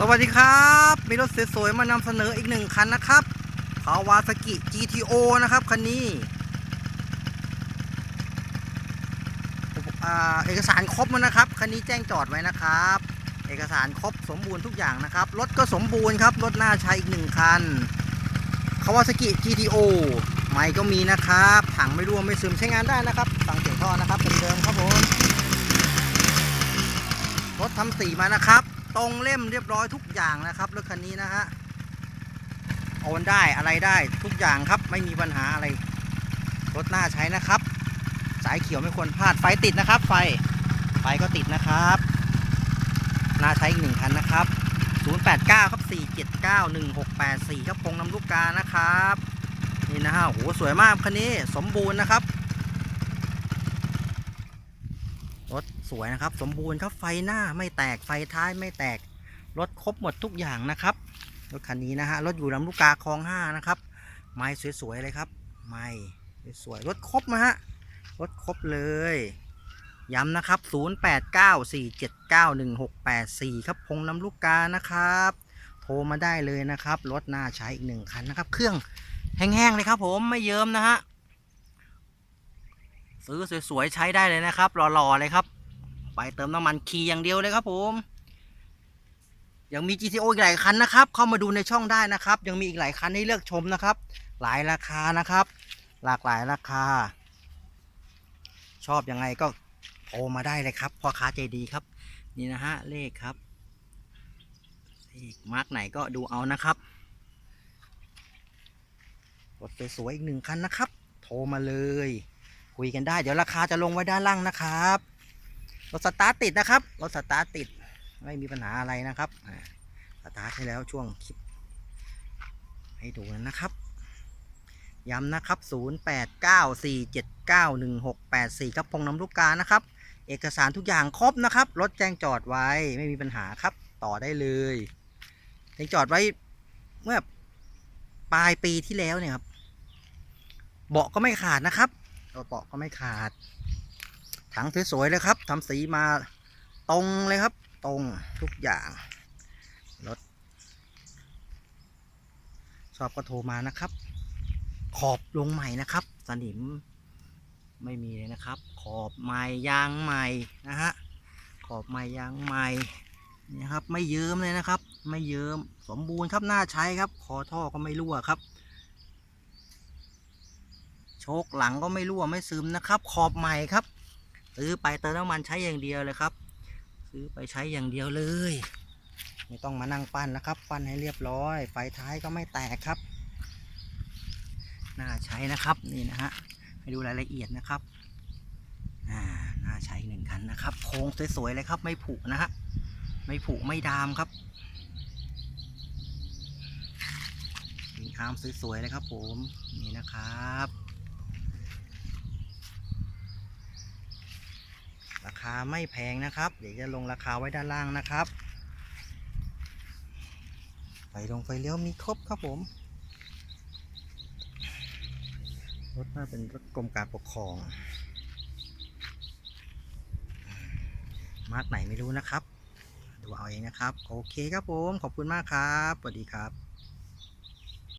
สวัสดีครับ มีรถสวยๆมานำเสนออีกหนึ่งคันนะครับคาวาซากิ GTO นะครับ คันนี้เอกสารครบแล้วนะครับ คันนี้แจ้งจอดไว้นะครับ เอกสารครบสมบูรณ์ทุกอย่างนะครับ รถก็สมบูรณ์ครับ รถน่าใช้อีกหนึ่งคันคาวาซากิ GTO ใหม่ก็มีนะครับ ถังไม่รั่วไม่ซึมใช้งานได้นะครับฟังเสียงท่อนะครับเป็นเดิมครับผม รถทำสีมานะครับ ตรงเล่มเรียบร้อยทุกอย่างนะครับรถคันนี้นะฮะโอนได้อะไรได้ทุกอย่างครับไม่มีปัญหาอะไรรถน่าใช้นะครับ สายเขียวไม่ควรพลาดไฟติดนะครับ ไฟไฟก็ติดนะครับน่าใช้อีกหนึ่งคันนะครับ 089ครับ479 1684ครับพงน้ำลูกกานะครับนี่นะฮะโหสวยมากคันนี้สมบูรณ์นะครับ รถ สวยนะครับ สมบูรณ์ครับไฟหน้าไม่แตกไฟท้ายไม่แตกรถครบหมดทุกอย่างนะครับรถคันนี้นะฮะรถอยู่ลำลูกกาคลองห้านะครับไม้สวยๆเลยครับไม้สวยๆรถครบนะฮะรถครบเลย ย้ำนะครับ 0894791684 ครับพงลำลูกกานะครับ โทรมาได้เลยนะครับรถน่าใช้อีกหนึ่งคันนะครับ เครื่องแห้งๆเลยครับผมไม่เยิ้มนะฮะซื้อสวยๆใช้ได้เลยนะครับหล่อๆเลยครับ ไปเติมน้ำมันขี่อย่างเดียวเลยครับผมยังมี GTO อีกหลายคันนะครับ เข้ามาดูในช่องได้นะครับ ยังมีอีกหลายคันให้เลือกชมนะครับ หลายราคานะครับ หลากหลายราคา ชอบยังไงก็โทรมาได้เลยครับพ่อค้าใจดีครับ นี่นะฮะเลขครับเลขมาร์กไหนก็ดูเอานะครับรถสวยๆอีกหนึ่งคันนะครับ โทรมาเลย คุยกันได้ เดี๋ยวราคาจะลงไว้ด้านล่างนะครับ รถสตาร์ทติดนะครับรถสตาร์ทติดไม่มีปัญหาอะไรนะครับสตาร์ทให้แล้วช่วงคลิป ให้ดูนะครับ ย้ำนะครับ 0894791684 ครับพงน้ำลูกกานะครับ เอกสารทุกอย่างครบนะครับ รถแจ้งจอดไว้ไม่มีปัญหาครับ ต่อได้เลยแจ้งจอดไว้เมื่อปลายปีที่แล้วเนี่ยครับ เบาะก็ไม่ขาดนะครับเบาะก็ไม่ขาด ถังสวยๆเลยครับทำสีมาตรงเลยครับ ตรงทุกอย่างรถชอบก็โทรมานะครับ ขอบลงใหม่นะครับ สนิมไม่มีเลยนะครับ ขอบใหม่ยางใหม่นะฮะขอบใหม่ยางใหม่นี่ครับ ไม่เยิ้มเลยนะครับ ไม่เยิ้มสมบูรณ์ครับน่าใช้ครับ คอท่อก็ไม่รั่วครับโชคหลังก็ไม่รั่วไม่ซึมนะครับ ขอบใหม่ครับ ซื้อไปเติมน้ำมันใช้อย่างเดียวเลยครับ ซื้อไปใช้อย่างเดียวเลย ไม่ต้องมานั่งปั้นนะครับ ปั้นให้เรียบร้อย ไฟท้ายก็ไม่แตกครับ น่าใช้นะครับนี่นะฮะให้ดูรายละเอียดนะครับอ่าน่าใช้หนึ่งคันนะครับโค้งสวยๆเลยครับ ไม่ผุนะฮะไม่ผุไม่ดามครับสินค้ามสวยๆเลยครับผมนี่นะครับ ราคาไม่แพงนะครับ เดี๋ยวจะลงราคาไว้ด้านล่างนะครับ ไฟลงไฟเลี้ยวมีครบครับผม รถน่าเป็นรถกรมการปกครอง มาร์กไหนไม่รู้นะครับ ดูเอาเองนะครับ โอเคครับผม ขอบคุณมากครับ สวัสดีครับ